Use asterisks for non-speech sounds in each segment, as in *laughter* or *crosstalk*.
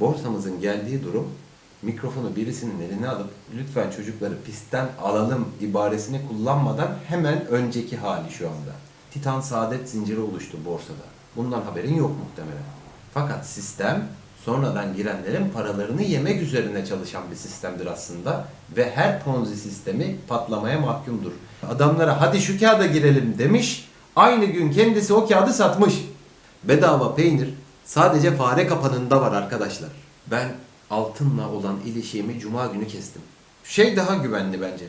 Borsamızın geldiği durum mikrofonu birisinin eline alıp lütfen çocukları pistten alalım ibaresini kullanmadan hemen önceki hali şu anda. Titan saadet zinciri oluştu borsada. Bundan haberin yok muhtemelen. Fakat sistem sonradan girenlerin paralarını yemek üzerine çalışan bir sistemdir aslında ve her ponzi sistemi patlamaya mahkumdur. Adamlara hadi şu kağıda girelim demiş, aynı gün kendisi o kağıdı satmış. Bedava peynir sadece fare kapanında var arkadaşlar. Ben altınla olan ilişiğimi cuma günü kestim. Şey daha güvenli bence.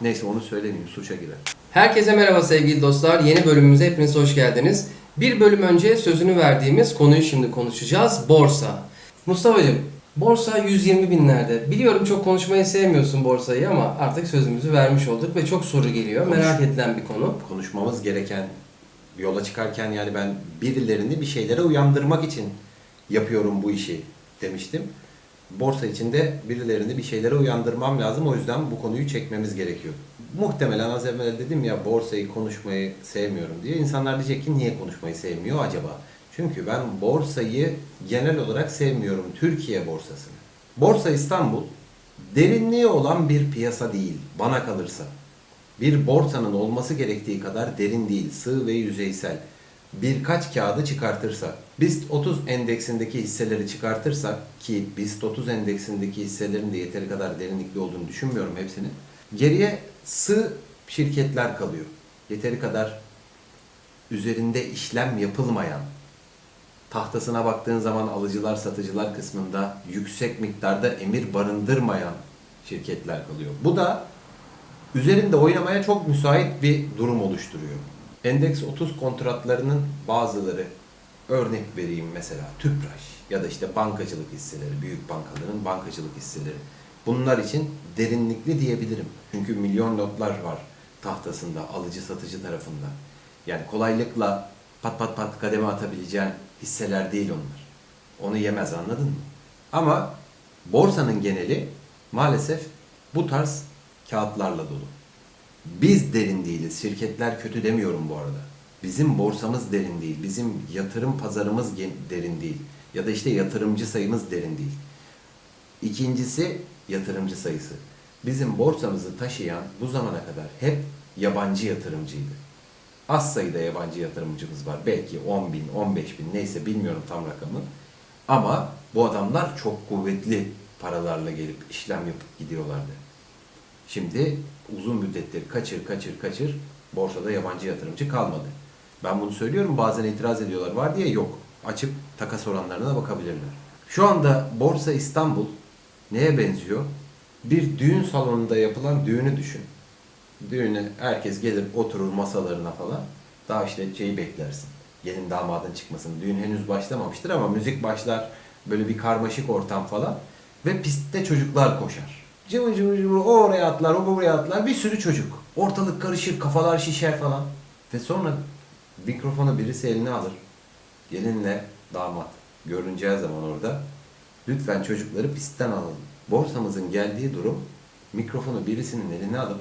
Neyse onu söylemeyeyim suça girer. Herkese merhaba sevgili dostlar. Yeni bölümümüze hepiniz hoş geldiniz. Bir bölüm önce sözünü verdiğimiz konuyu şimdi konuşacağız. Borsa. Mustafa'cığım, borsa 120 binlerde. Biliyorum çok konuşmayı sevmiyorsun borsayı ama artık sözümüzü vermiş olduk ve çok soru geliyor. Konuş. Merak edilen bir konu. konuşmamız gereken yola çıkarken yani ben birilerini bir şeylere uyandırmak için yapıyorum bu işi demiştim. Borsa içinde birilerini bir şeylere uyandırmam lazım. O yüzden bu konuyu çekmemiz gerekiyor. Muhtemelen az evvel dedim ya borsayı konuşmayı sevmiyorum diye. İnsanlar diyecek ki niye konuşmayı sevmiyor acaba? Çünkü ben borsayı genel olarak sevmiyorum. Türkiye borsasını. Borsa İstanbul derinliği olan bir piyasa değil bana kalırsa bir borsanın olması gerektiği kadar derin değil, sığ ve yüzeysel. Birkaç kağıdı çıkartırsak, BIST 30 endeksindeki hisseleri çıkartırsak ki BIST 30 endeksindeki hisselerin de yeteri kadar derinlikli olduğunu düşünmüyorum hepsinin. Geriye sığ şirketler kalıyor. Yeteri kadar üzerinde işlem yapılmayan, tahtasına baktığın zaman alıcılar satıcılar kısmında yüksek miktarda emir barındırmayan şirketler kalıyor. Bu da üzerinde oynamaya çok müsait bir durum oluşturuyor. Endeks 30 kontratlarının bazıları örnek vereyim mesela Tüpraş ya da işte bankacılık hisseleri, büyük bankaların bankacılık hisseleri. Bunlar için derinlikli diyebilirim. Çünkü milyon lotlar var tahtasında alıcı satıcı tarafında. Yani kolaylıkla pat pat pat kademe atabileceğin hisseler değil onlar. Onu yemez anladın mı? Ama borsanın geneli maalesef bu tarz kağıtlarla dolu. Biz derin değiliz. Şirketler kötü demiyorum bu arada. Bizim borsamız derin değil. Bizim yatırım pazarımız derin değil. Ya da işte yatırımcı sayımız derin değil. İkincisi yatırımcı sayısı. Bizim borsamızı taşıyan bu zamana kadar hep yabancı yatırımcıydı. Az sayıda yabancı yatırımcımız var. Belki 10 bin, 15 bin neyse bilmiyorum tam rakamı. Ama bu adamlar çok kuvvetli paralarla gelip işlem yapıp gidiyorlardı. Şimdi uzun müddettir kaçır kaçır kaçır borsada yabancı yatırımcı kalmadı. Ben bunu söylüyorum bazen itiraz ediyorlar var diye yok. Açıp takas oranlarına bakabilirler. Şu anda Borsa İstanbul neye benziyor? Bir düğün salonunda yapılan düğünü düşün. Düğüne herkes gelir oturur masalarına falan. Daha işte şeyi beklersin. Gelin damadın çıkmasını. Düğün henüz başlamamıştır ama müzik başlar. Böyle bir karmaşık ortam falan. Ve pistte çocuklar koşar. Cıvı cıvı cıvı o oraya atlar, o buraya atlar. Bir sürü çocuk. Ortalık karışır, kafalar şişer falan. Ve sonra mikrofonu birisi eline alır. Gelinle damat görüneceği zaman orada lütfen çocukları pistten alalım. Borsamızın geldiği durum mikrofonu birisinin eline alıp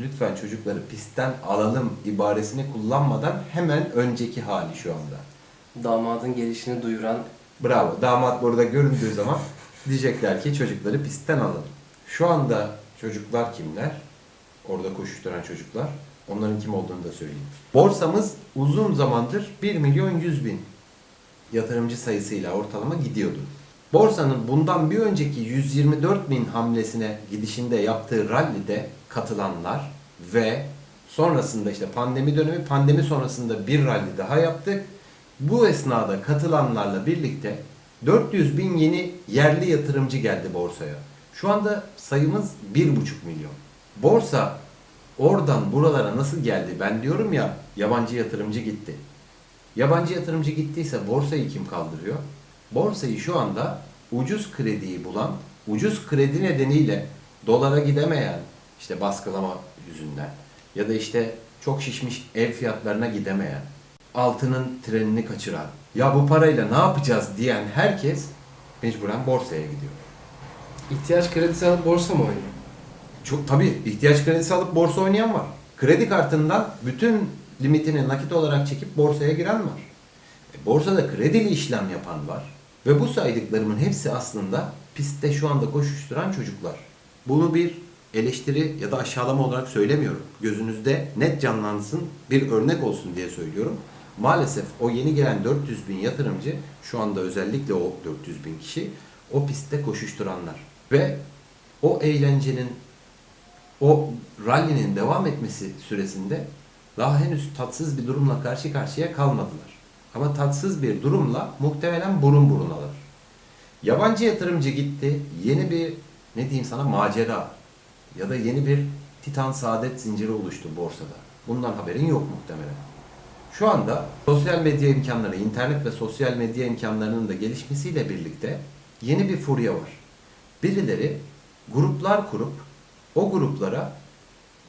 lütfen çocukları pistten alalım ibaresini kullanmadan hemen önceki hali şu anda. Damadın gelişini duyuran Bravo. Damat burada göründüğü zaman diyecekler ki çocukları pistten alalım. Şu anda çocuklar kimler? Orada koşuşturan çocuklar. Onların kim olduğunu da söyleyeyim. Borsamız uzun zamandır 1 milyon 100 bin yatırımcı sayısıyla ortalama gidiyordu. Borsanın bundan bir önceki 124 bin hamlesine gidişinde yaptığı rallide katılanlar ve sonrasında işte pandemi dönemi, pandemi sonrasında bir rally daha yaptık. Bu esnada katılanlarla birlikte 400 bin yeni yerli yatırımcı geldi borsaya. Şu anda sayımız 1,5 milyon. Borsa oradan buralara nasıl geldi? Ben diyorum ya yabancı yatırımcı gitti. Yabancı yatırımcı gittiyse borsayı kim kaldırıyor? Borsayı şu anda ucuz krediyi bulan, ucuz kredi nedeniyle dolara gidemeyen, işte baskılama yüzünden ya da işte çok şişmiş ev fiyatlarına gidemeyen, altının trenini kaçıran, ya bu parayla ne yapacağız diyen herkes mecburen borsaya gidiyor. İhtiyaç kredisi alıp borsa mı oynuyor? Çok tabii ihtiyaç kredisi alıp borsa oynayan var. Kredi kartından bütün limitini nakit olarak çekip borsaya giren var. E, borsada kredili işlem yapan var. Ve bu saydıklarımın hepsi aslında pistte şu anda koşuşturan çocuklar. Bunu bir eleştiri ya da aşağılama olarak söylemiyorum. Gözünüzde net canlansın, bir örnek olsun diye söylüyorum. Maalesef o yeni gelen 400 bin yatırımcı, şu anda özellikle o 400 bin kişi, o pistte koşuşturanlar. Ve o eğlencenin, o rally'nin devam etmesi süresinde daha henüz tatsız bir durumla karşı karşıya kalmadılar. Ama tatsız bir durumla muhtemelen burun burunalar. Yabancı yatırımcı gitti, yeni bir ne diyeyim sana macera ya da yeni bir titan saadet zinciri oluştu borsada. Bundan haberin yok muhtemelen. Şu anda sosyal medya imkanları, internet ve sosyal medya imkanlarının da gelişmesiyle birlikte yeni bir furya var. Birileri gruplar kurup o gruplara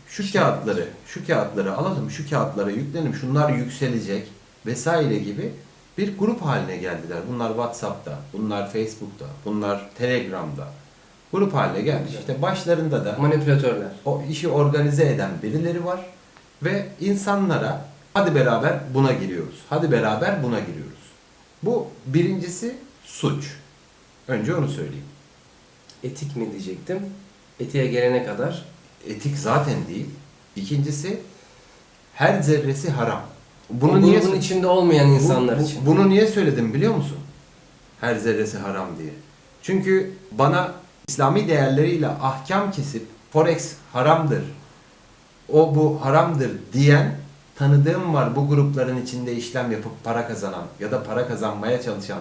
şu kağıtları, şu kağıtları alalım, şu kağıtlara yüklenelim, şunlar yükselecek vesaire gibi bir grup haline geldiler. Bunlar WhatsApp'ta, bunlar Facebook'ta, bunlar Telegram'da grup haline gelmiş. İşte başlarında da Manipülatörler. o işi organize eden birileri var ve insanlara hadi beraber buna giriyoruz. Hadi beraber buna giriyoruz. Bu birincisi suç. Önce onu söyleyeyim. Etik mi diyecektim. Etiğe gelene kadar Etik zaten değil. İkincisi her zerresi haram. bunu Bunu niye grubun içinde olmayan insanlar Bu- bu- için. Bunu niye söyledim biliyor musun? Her zerresi haram diye. Çünkü bana İslami değerleriyle ahkam kesip forex haramdır, o bu haramdır diyen tanıdığım var bu grupların içinde işlem yapıp para kazanan ya da para kazanmaya çalışan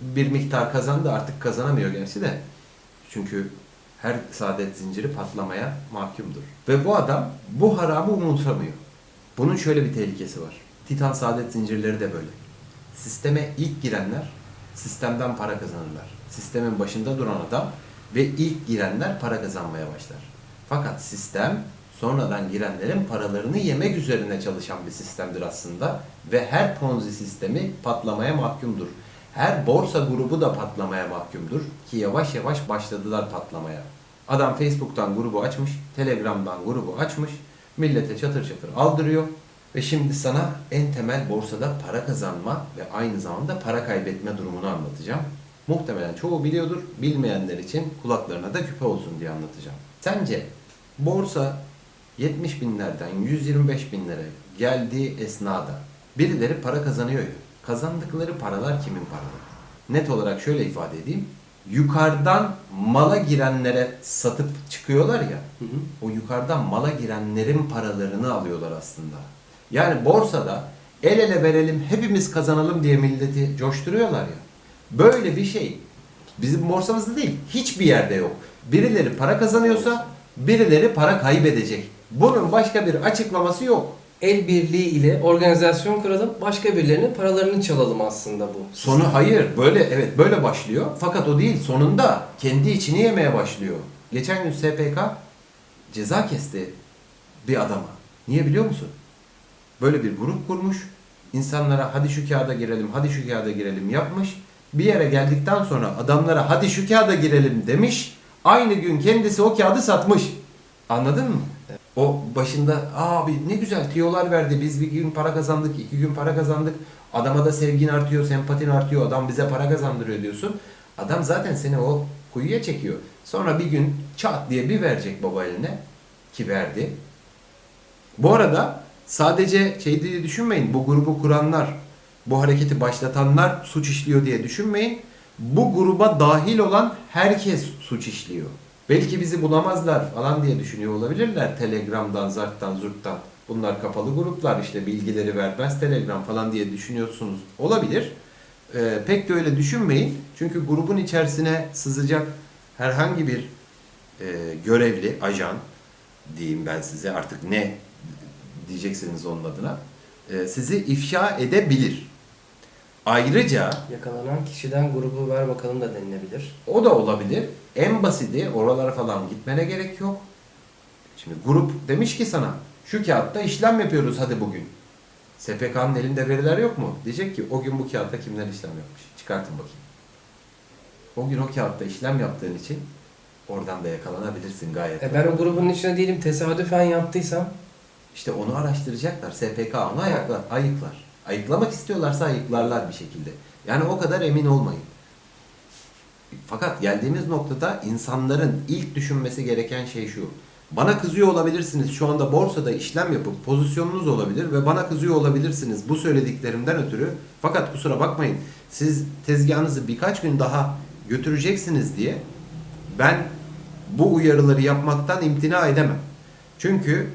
bir miktar kazandı artık kazanamıyor gerçi de. Çünkü her saadet zinciri patlamaya mahkumdur. Ve bu adam bu haramı umursamıyor. Bunun şöyle bir tehlikesi var. Titan saadet zincirleri de böyle. Sisteme ilk girenler sistemden para kazanırlar. Sistemin başında duran adam ve ilk girenler para kazanmaya başlar. Fakat sistem sonradan girenlerin paralarını yemek üzerine çalışan bir sistemdir aslında ve her ponzi sistemi patlamaya mahkumdur. Her borsa grubu da patlamaya mahkumdur ki yavaş yavaş başladılar patlamaya. Adam Facebook'tan grubu açmış, Telegram'dan grubu açmış, millete çatır çatır aldırıyor ve şimdi sana en temel borsada para kazanma ve aynı zamanda para kaybetme durumunu anlatacağım. Muhtemelen çoğu biliyordur, bilmeyenler için kulaklarına da küpe olsun diye anlatacağım. Sence borsa 70 binlerden 125 binlere geldiği esnada birileri para kazanıyor ya. Kazandıkları paralar kimin paraları? Net olarak şöyle ifade edeyim. Yukarıdan mala girenlere satıp çıkıyorlar ya. Hı hı. O yukarıdan mala girenlerin paralarını alıyorlar aslında. Yani borsada el ele verelim hepimiz kazanalım diye milleti coşturuyorlar ya. Böyle bir şey bizim borsamızda değil hiçbir yerde yok. Birileri para kazanıyorsa birileri para kaybedecek. Bunun başka bir açıklaması yok. El birliği ile organizasyon kuralım, başka birilerinin paralarını çalalım aslında bu. Sonu hayır böyle evet böyle başlıyor. Fakat o değil sonunda kendi içini yemeye başlıyor. Geçen gün SPK ceza kesti bir adama. Niye biliyor musun? Böyle bir grup kurmuş. İnsanlara hadi şu kağıda girelim, hadi şu kağıda girelim yapmış. Bir yere geldikten sonra adamlara hadi şu kağıda girelim demiş. Aynı gün kendisi o kağıdı satmış. Anladın mı? O başında abi ne güzel tiyolar verdi. Biz bir gün para kazandık, iki gün para kazandık. Adama da sevgin artıyor, sempatin artıyor. Adam bize para kazandırıyor diyorsun. Adam zaten seni o kuyuya çekiyor. Sonra bir gün çat diye bir verecek baba eline. Ki verdi. Bu arada sadece şey diye düşünmeyin. Bu grubu kuranlar, bu hareketi başlatanlar suç işliyor diye düşünmeyin. Bu gruba dahil olan herkes suç işliyor. Belki bizi bulamazlar falan diye düşünüyor olabilirler. Telegram'dan, Zart'tan, Zurt'tan. Bunlar kapalı gruplar işte bilgileri vermez Telegram falan diye düşünüyorsunuz. Olabilir. Ee, pek de öyle düşünmeyin. Çünkü grubun içerisine sızacak herhangi bir e, görevli, ajan diyeyim ben size artık ne diyeceksiniz onun adına e, sizi ifşa edebilir. Ayrıca Yakalanan kişiden grubu ver bakalım da denilebilir. o da olabilir. En basiti oralara falan gitmene gerek yok. Şimdi grup demiş ki sana şu kağıtta işlem yapıyoruz hadi bugün. SPK'nın elinde veriler yok mu? Diyecek ki o gün bu kağıtta kimler işlem yapmış? Çıkartın bakayım. O gün o kağıtta işlem yaptığın için oradan da yakalanabilirsin gayet. E ben o grubun içinde değilim, tesadüfen yaptıysam İşte onu araştıracaklar. SPK onu ayaklar, ayıklar. Ayıklamak istiyorlarsa ayıklarlar bir şekilde. Yani o kadar emin olmayın. Fakat geldiğimiz noktada insanların ilk düşünmesi gereken şey şu. Bana kızıyor olabilirsiniz şu anda borsada işlem yapıp pozisyonunuz olabilir ve bana kızıyor olabilirsiniz bu söylediklerimden ötürü. Fakat kusura bakmayın siz tezgahınızı birkaç gün daha götüreceksiniz diye ben bu uyarıları yapmaktan imtina edemem. Çünkü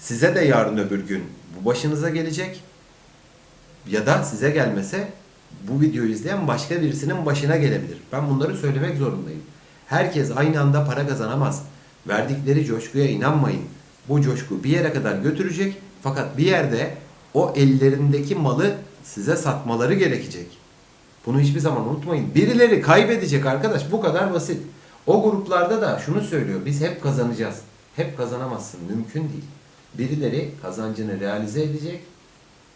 size de yarın öbür gün bu başınıza gelecek ya da size gelmese bu videoyu izleyen başka birisinin başına gelebilir. Ben bunları söylemek zorundayım. Herkes aynı anda para kazanamaz. Verdikleri coşkuya inanmayın. Bu coşku bir yere kadar götürecek fakat bir yerde o ellerindeki malı size satmaları gerekecek. Bunu hiçbir zaman unutmayın. Birileri kaybedecek arkadaş. Bu kadar basit. O gruplarda da şunu söylüyor. Biz hep kazanacağız. Hep kazanamazsın. Mümkün değil. Birileri kazancını realize edecek.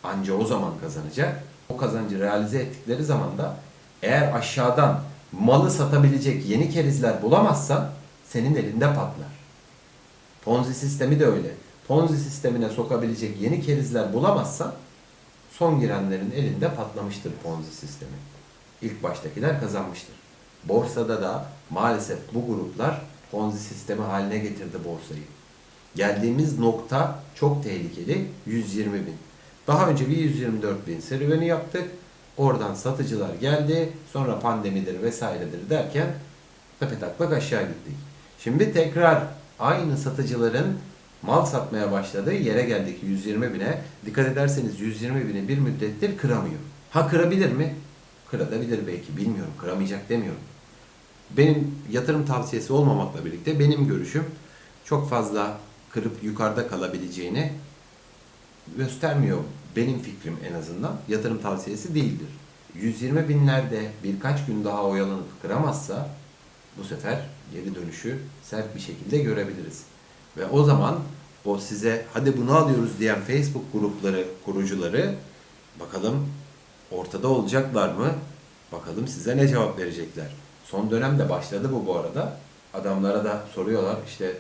Anca o zaman kazanacak. O kazancı realize ettikleri zaman da eğer aşağıdan malı satabilecek yeni kerizler bulamazsan senin elinde patlar. Ponzi sistemi de öyle. Ponzi sistemine sokabilecek yeni kerizler bulamazsan son girenlerin elinde patlamıştır Ponzi sistemi. İlk baştakiler kazanmıştır. Borsada da maalesef bu gruplar Ponzi sistemi haline getirdi borsayı. Geldiğimiz nokta çok tehlikeli. 120 bin. Daha önce bir 124 bin serüveni yaptık. Oradan satıcılar geldi. Sonra pandemidir vesairedir derken tepetaklak aşağı gittik. Şimdi tekrar aynı satıcıların mal satmaya başladığı yere geldik 120 bine. Dikkat ederseniz 120 bini bir müddettir kıramıyor. Ha kırabilir mi? Kırabilir belki bilmiyorum. Kıramayacak demiyorum. Benim yatırım tavsiyesi olmamakla birlikte benim görüşüm çok fazla kırıp yukarıda kalabileceğini göstermiyor. Benim fikrim en azından yatırım tavsiyesi değildir. 120 binlerde birkaç gün daha oyalanıp kıramazsa bu sefer geri dönüşü sert bir şekilde görebiliriz. Ve o zaman o size hadi bunu alıyoruz diyen Facebook grupları kurucuları bakalım ortada olacaklar mı? Bakalım size ne cevap verecekler. Son dönemde başladı bu bu arada. Adamlara da soruyorlar işte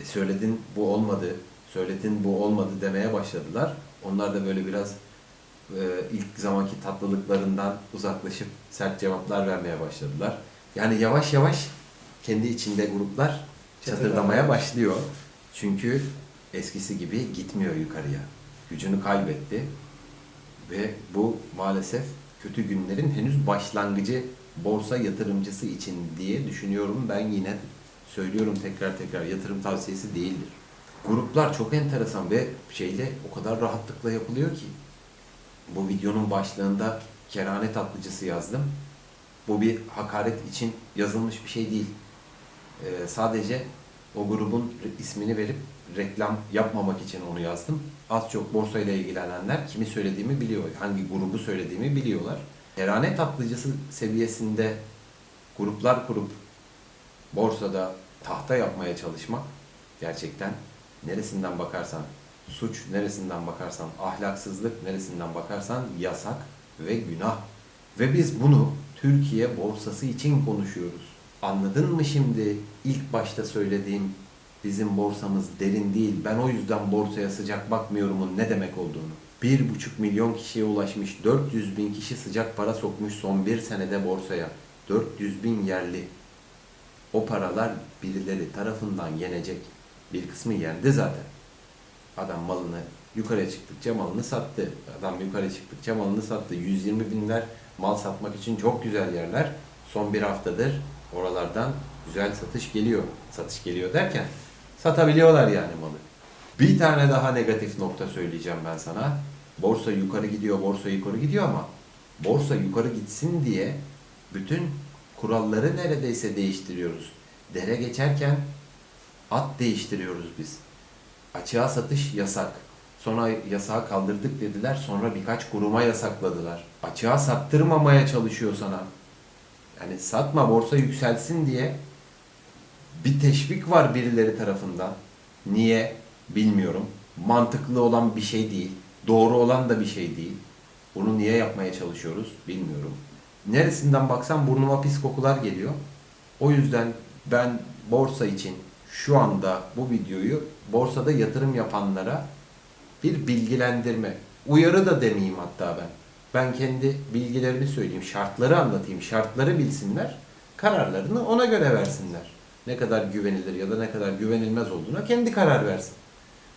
"E, söyledin bu olmadı, söyledin bu olmadı demeye başladılar. Onlar da böyle biraz e, ilk zamanki tatlılıklarından uzaklaşıp sert cevaplar vermeye başladılar. Yani yavaş yavaş kendi içinde gruplar çatırdamaya başlıyor. Çünkü eskisi gibi gitmiyor yukarıya. Gücünü kaybetti. Ve bu maalesef kötü günlerin henüz başlangıcı borsa yatırımcısı için diye düşünüyorum. Ben yine söylüyorum tekrar tekrar yatırım tavsiyesi değildir. Gruplar çok enteresan ve şeyle o kadar rahatlıkla yapılıyor ki. Bu videonun başlığında kerane tatlıcısı yazdım. Bu bir hakaret için yazılmış bir şey değil. Ee, sadece o grubun ismini verip reklam yapmamak için onu yazdım. Az çok borsayla ilgilenenler kimi söylediğimi biliyor. Hangi grubu söylediğimi biliyorlar. Kerane tatlıcısı seviyesinde gruplar kurup borsada tahta yapmaya çalışmak gerçekten neresinden bakarsan suç, neresinden bakarsan ahlaksızlık, neresinden bakarsan yasak ve günah. Ve biz bunu Türkiye borsası için konuşuyoruz. Anladın mı şimdi ilk başta söylediğim bizim borsamız derin değil. Ben o yüzden borsaya sıcak bakmıyorumun ne demek olduğunu. Bir buçuk milyon kişiye ulaşmış, 400 bin kişi sıcak para sokmuş son bir senede borsaya. 400 bin yerli. O paralar birileri tarafından yenecek. Bir kısmı yendi zaten. Adam malını yukarıya çıktıkça malını sattı. Adam yukarı çıktıkça malını sattı. 120 binler mal satmak için çok güzel yerler. Son bir haftadır oralardan güzel satış geliyor. Satış geliyor derken satabiliyorlar yani malı. Bir tane daha negatif nokta söyleyeceğim ben sana. Borsa yukarı gidiyor, borsa yukarı gidiyor ama borsa yukarı gitsin diye bütün kuralları neredeyse değiştiriyoruz. Dere geçerken at değiştiriyoruz biz. Açığa satış yasak. Sonra yasağı kaldırdık dediler. Sonra birkaç kuruma yasakladılar. Açığa sattırmamaya çalışıyor sana. Yani satma borsa yükselsin diye bir teşvik var birileri tarafından. Niye? Bilmiyorum. Mantıklı olan bir şey değil. Doğru olan da bir şey değil. Bunu niye yapmaya çalışıyoruz? Bilmiyorum. Neresinden baksam burnuma pis kokular geliyor. O yüzden ben borsa için şu anda bu videoyu borsada yatırım yapanlara bir bilgilendirme, uyarı da demeyeyim hatta ben. Ben kendi bilgilerimi söyleyeyim, şartları anlatayım, şartları bilsinler. kararlarını ona göre versinler. Ne kadar güvenilir ya da ne kadar güvenilmez olduğuna kendi karar versin.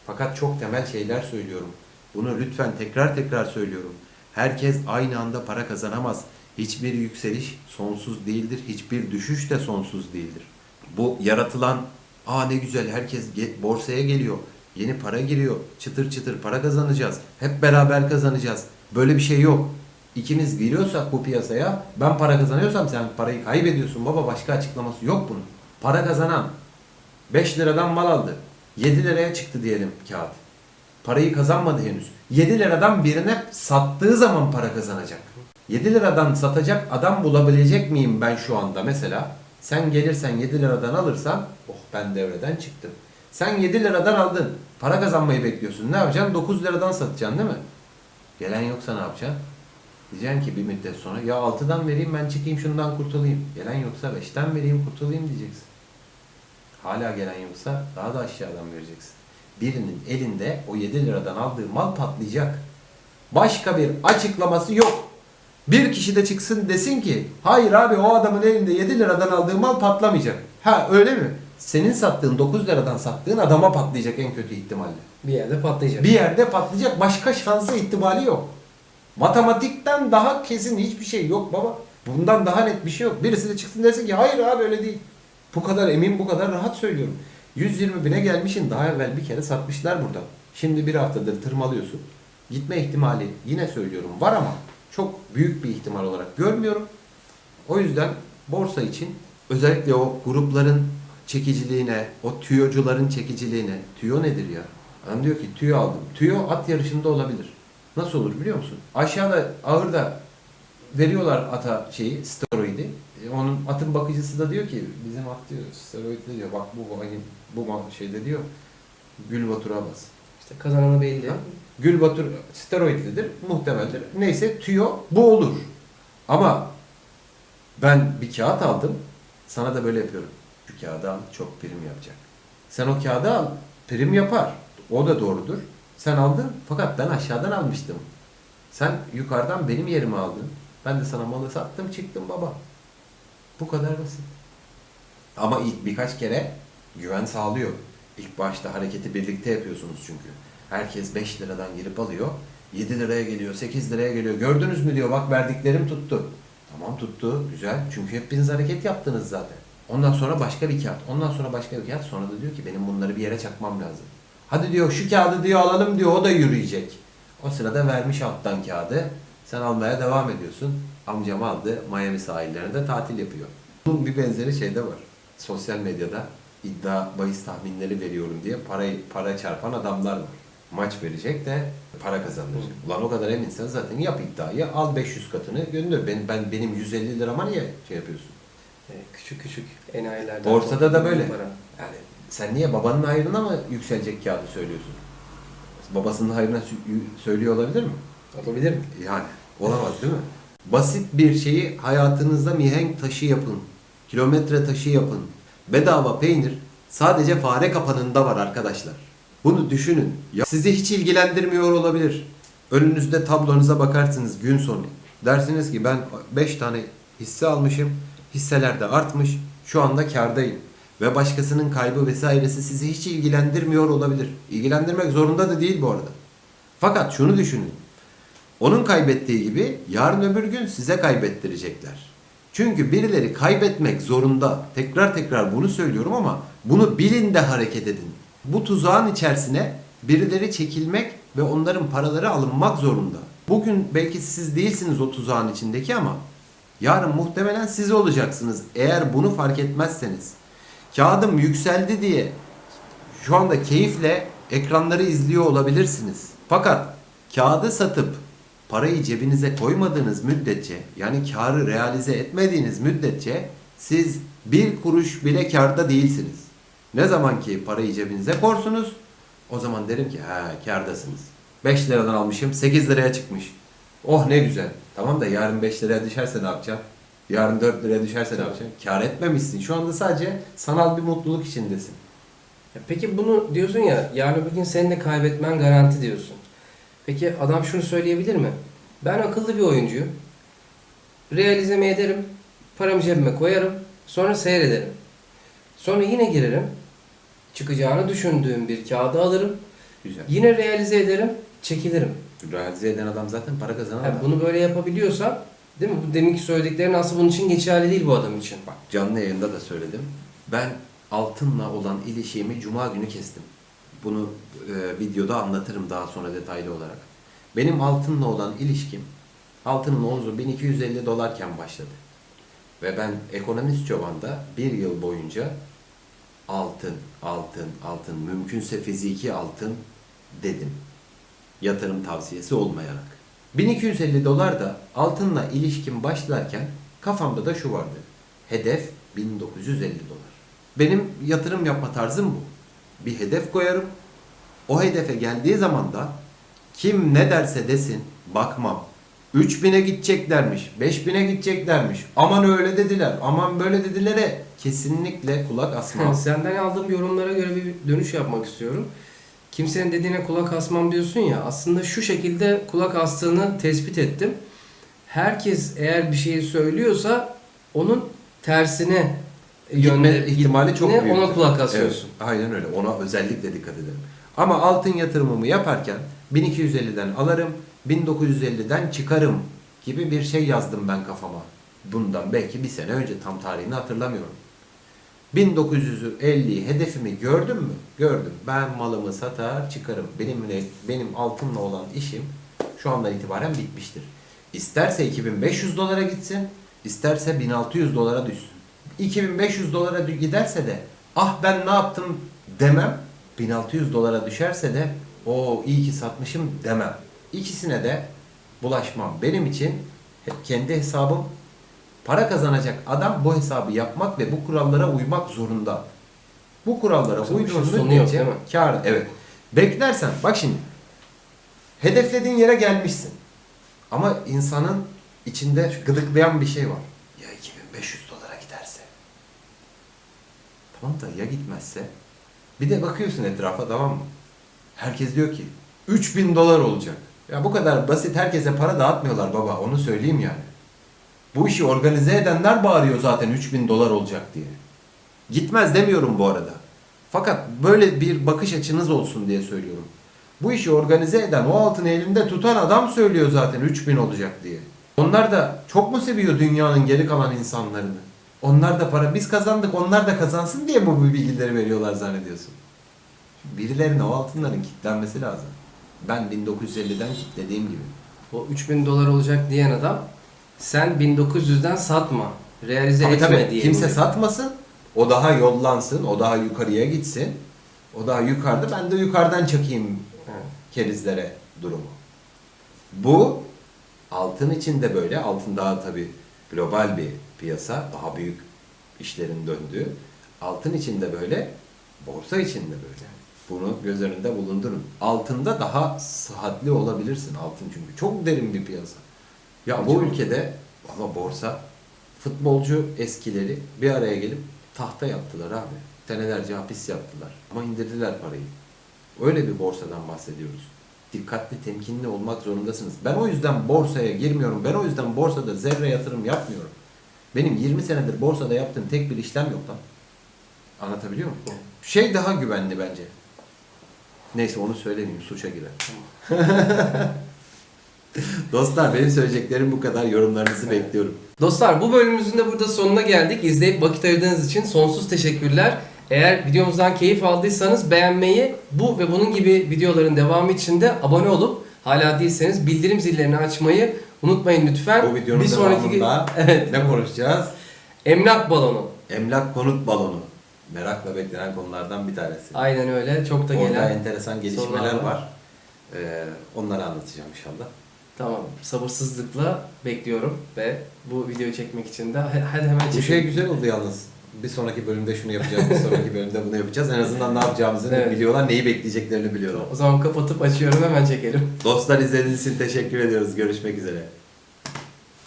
Fakat çok temel şeyler söylüyorum. Bunu lütfen tekrar tekrar söylüyorum. Herkes aynı anda para kazanamaz. Hiçbir yükseliş sonsuz değildir. Hiçbir düşüş de sonsuz değildir. Bu yaratılan, aa ne güzel herkes borsaya geliyor. Yeni para giriyor. Çıtır çıtır para kazanacağız. Hep beraber kazanacağız. Böyle bir şey yok. İkimiz giriyorsak bu piyasaya ben para kazanıyorsam sen parayı kaybediyorsun baba başka açıklaması yok bunun. Para kazanan 5 liradan mal aldı. 7 liraya çıktı diyelim kağıt. Parayı kazanmadı henüz. 7 liradan birine sattığı zaman para kazanacak. 7 liradan satacak adam bulabilecek miyim ben şu anda mesela? Sen gelirsen 7 liradan alırsan oh ben devreden çıktım. Sen 7 liradan aldın. Para kazanmayı bekliyorsun. Ne yapacaksın? 9 liradan satacaksın değil mi? Gelen yoksa ne yapacaksın? Diyeceksin ki bir müddet sonra ya 6'dan vereyim ben çıkayım şundan kurtulayım. Gelen yoksa 5'ten vereyim kurtulayım diyeceksin. Hala gelen yoksa daha da aşağıdan vereceksin. Birinin elinde o 7 liradan aldığı mal patlayacak. Başka bir açıklaması yok. Bir kişi de çıksın desin ki hayır abi o adamın elinde 7 liradan aldığı mal patlamayacak. Ha öyle mi? Senin sattığın 9 liradan sattığın adama patlayacak en kötü ihtimalle. Bir yerde patlayacak. Bir yerde patlayacak başka şansı ihtimali yok. Matematikten daha kesin hiçbir şey yok baba. Bundan daha net bir şey yok. Birisi de çıksın desin ki hayır abi öyle değil. Bu kadar emin bu kadar rahat söylüyorum. 120 bine gelmişin daha evvel bir kere satmışlar burada. Şimdi bir haftadır tırmalıyorsun. Gitme ihtimali yine söylüyorum var ama çok büyük bir ihtimal olarak görmüyorum. O yüzden borsa için özellikle o grupların çekiciliğine, o tüyocuların çekiciliğine, tüyo nedir ya? Adam diyor ki tüyo aldım. Tüyo at yarışında olabilir. Nasıl olur biliyor musun? Aşağıda ağırda veriyorlar ata şeyi, steroidi. E, onun atın bakıcısı da diyor ki bizim at diyor steroidli diyor. Bak bu bu ma- şeyde diyor. Gül Batur'a bas. İşte kazananı belli. Gül Batur steroidlidir, muhtemeldir. Neyse tüyo bu olur. Ama ben bir kağıt aldım, sana da böyle yapıyorum. Şu kağıdı al, çok prim yapacak. Sen o kağıdı al, prim yapar. O da doğrudur. Sen aldın fakat ben aşağıdan almıştım. Sen yukarıdan benim yerime aldın. Ben de sana malı sattım, çıktım baba. Bu kadar basit. Ama ilk birkaç kere güven sağlıyor. İlk başta hareketi birlikte yapıyorsunuz çünkü. Herkes 5 liradan girip alıyor. 7 liraya geliyor, 8 liraya geliyor. Gördünüz mü diyor bak verdiklerim tuttu. Tamam tuttu, güzel. Çünkü hepiniz hareket yaptınız zaten. Ondan sonra başka bir kağıt, ondan sonra başka bir kağıt. Sonra da diyor ki benim bunları bir yere çakmam lazım. Hadi diyor şu kağıdı diyor alalım diyor o da yürüyecek. O sırada vermiş alttan kağıdı. Sen almaya devam ediyorsun. Amcam aldı Miami sahillerinde tatil yapıyor. Bunun bir benzeri şeyde var. Sosyal medyada iddia bahis tahminleri veriyorum diye parayı para çarpan adamlar var. Maç verecek de para kazanır. Ulan o kadar eminsen zaten yap iddiayı al 500 katını gönder. Ben, ben benim 150 lirama niye şey yapıyorsun? Ee, küçük küçük enayilerden. Borsada da böyle. Para. Yani sen niye babanın hayrına mı yükselecek kağıdı söylüyorsun? Babasının hayrına söylüyor olabilir mi? Olabilir mi? Yani olamaz değil mi? Basit bir şeyi hayatınızda mihenk taşı yapın. Kilometre taşı yapın. Bedava peynir sadece fare kapanında var arkadaşlar. Bunu düşünün. Ya sizi hiç ilgilendirmiyor olabilir. Önünüzde tablonuza bakarsınız gün sonu. Dersiniz ki ben 5 tane hisse almışım. Hisseler de artmış. Şu anda kardayım. Ve başkasının kaybı vesairesi sizi hiç ilgilendirmiyor olabilir. İlgilendirmek zorunda da değil bu arada. Fakat şunu düşünün. Onun kaybettiği gibi yarın öbür gün size kaybettirecekler. Çünkü birileri kaybetmek zorunda. Tekrar tekrar bunu söylüyorum ama bunu bilin de hareket edin. Bu tuzağın içerisine birileri çekilmek ve onların paraları alınmak zorunda. Bugün belki siz değilsiniz o tuzağın içindeki ama yarın muhtemelen siz olacaksınız eğer bunu fark etmezseniz. Kağıdım yükseldi diye şu anda keyifle ekranları izliyor olabilirsiniz. Fakat kağıdı satıp parayı cebinize koymadığınız müddetçe yani karı realize etmediğiniz müddetçe siz bir kuruş bile karda değilsiniz. Ne zaman ki parayı cebinize korsunuz o zaman derim ki ha kardasınız. 5 liradan almışım 8 liraya çıkmış. Oh ne güzel. Tamam da yarın 5 liraya düşerse ne yapacağım? Yarın 4 liraya düşerse ne yapacağım? Kar etmemişsin. Şu anda sadece sanal bir mutluluk içindesin. Peki bunu diyorsun ya yarın öbür gün senin de kaybetmen garanti diyorsun. Peki adam şunu söyleyebilir mi? Ben akıllı bir oyuncuyum. Realize mi ederim? Paramı cebime koyarım. Sonra seyrederim. Sonra yine girerim. Çıkacağını düşündüğüm bir kağıdı alırım. Güzel. Yine realize ederim. Çekilirim. Realize eden adam zaten para kazanan Yani adam. bunu böyle yapabiliyorsam değil mi? Bu deminki söylediklerin aslında bunun için geçerli değil bu adam için. Bak canlı yayında da söyledim. Ben altınla olan ilişiğimi cuma günü kestim. Bunu e, videoda anlatırım daha sonra detaylı olarak. Benim altınla olan ilişkim altının onzu 1250 dolarken başladı. Ve ben ekonomist çobanda bir yıl boyunca altın, altın, altın, mümkünse fiziki altın dedim. Yatırım tavsiyesi olmayarak. 1250 dolar da altınla ilişkim başlarken kafamda da şu vardı. Hedef 1950 dolar. Benim yatırım yapma tarzım bu. Bir hedef koyarım. O hedefe geldiği zaman da kim ne derse desin bakmam. 3000'e gideceklermiş, 5000'e gideceklermiş. Aman öyle dediler, aman böyle dedilere kesinlikle kulak asmam. *laughs* Senden aldığım yorumlara göre bir dönüş yapmak istiyorum. Kimsenin dediğine kulak asmam diyorsun ya. Aslında şu şekilde kulak astığını tespit ettim. Herkes eğer bir şeyi söylüyorsa onun tersine yönde ihtimali çok büyük. Ona kulak asıyorsun. Evet, aynen öyle. Ona özellikle dikkat ederim. Ama altın yatırımımı yaparken 1250'den alırım, 1950'den çıkarım gibi bir şey yazdım ben kafama. Bundan belki bir sene önce tam tarihini hatırlamıyorum. 1950 hedefimi gördüm mü? Gördüm. Ben malımı satar çıkarım. Benimle benim altınla olan işim şu andan itibaren bitmiştir. İsterse 2500 dolara gitsin, isterse 1600 dolara düşsün. 2500 dolara giderse de ah ben ne yaptım demem. 1600 dolara düşerse de o iyi ki satmışım demem. İkisine de bulaşmam. Benim için kendi hesabım para kazanacak adam bu hesabı yapmak ve bu kurallara uymak zorunda. Bu kurallara uyduğun müddetçe kar evet. Beklersen bak şimdi hedeflediğin yere gelmişsin. Ama insanın içinde gıdıklayan bir şey var. Ya 2500 dolara giderse? Tamam da ya gitmezse? Bir de bakıyorsun etrafa tamam mı? Herkes diyor ki 3000 dolar olacak. Ya bu kadar basit herkese para dağıtmıyorlar baba onu söyleyeyim yani. Bu işi organize edenler bağırıyor zaten 3000 dolar olacak diye. Gitmez demiyorum bu arada. Fakat böyle bir bakış açınız olsun diye söylüyorum. Bu işi organize eden, o altını elinde tutan adam söylüyor zaten 3000 olacak diye. Onlar da çok mu seviyor dünyanın geri kalan insanlarını? Onlar da para, biz kazandık onlar da kazansın diye mi bu bilgileri veriyorlar zannediyorsun? Birilerine o altınların kilitlenmesi lazım. Ben 1950'den kilitlediğim gibi. O 3000 dolar olacak diyen adam sen 1900'den satma. Realize Tabii etme tabii diye. kimse diyor. satmasın, o daha yollansın, o daha yukarıya gitsin. O daha yukarıda, ben de yukarıdan çakayım Evet. kerizlere durumu. Bu altın için de böyle. Altın daha tabi global bir piyasa. Daha büyük işlerin döndüğü. Altın için de böyle. Borsa için de böyle. Bunu göz önünde bulundurun. Altında daha sıhhatli olabilirsin altın çünkü. Çok derin bir piyasa. Ya bu ülkede ama borsa futbolcu eskileri bir araya gelip tahta yaptılar abi. Senelerce hapis yaptılar. Ama indirdiler parayı. Öyle bir borsadan bahsediyoruz. Dikkatli, temkinli olmak zorundasınız. Ben o yüzden borsaya girmiyorum. Ben o yüzden borsada zerre yatırım yapmıyorum. Benim 20 senedir borsada yaptığım tek bir işlem yok lan. Anlatabiliyor muyum? Şey daha güvenli bence. Neyse onu söylemeyeyim. Suça girer. *laughs* Dostlar benim söyleyeceklerim bu kadar. Yorumlarınızı bekliyorum. Dostlar bu bölümümüzün de burada sonuna geldik. İzleyip vakit ayırdığınız için sonsuz teşekkürler. Eğer videomuzdan keyif aldıysanız beğenmeyi, bu ve bunun gibi videoların devamı için de abone olup hala değilseniz bildirim zillerini açmayı unutmayın lütfen. Bu videonun devamında *laughs* evet, ne konuşacağız? emlak balonu. Emlak konut balonu. Merakla beklenen konulardan bir tanesi. Aynen öyle. Çok da Orada gelen. enteresan gelişmeler var. var. Ee, onları anlatacağım inşallah. Tamam. Sabırsızlıkla bekliyorum ve bu videoyu çekmek için de hadi hemen Bu çekelim. şey güzel oldu yalnız. Bir sonraki bölümde şunu yapacağız, bir sonraki bölümde bunu yapacağız. En azından ne yapacağımızı Evet. biliyorlar, neyi bekleyeceklerini biliyorlar. O zaman kapatıp açıyorum hemen çekelim. Dostlar izlediğiniz için teşekkür ediyoruz. Görüşmek üzere.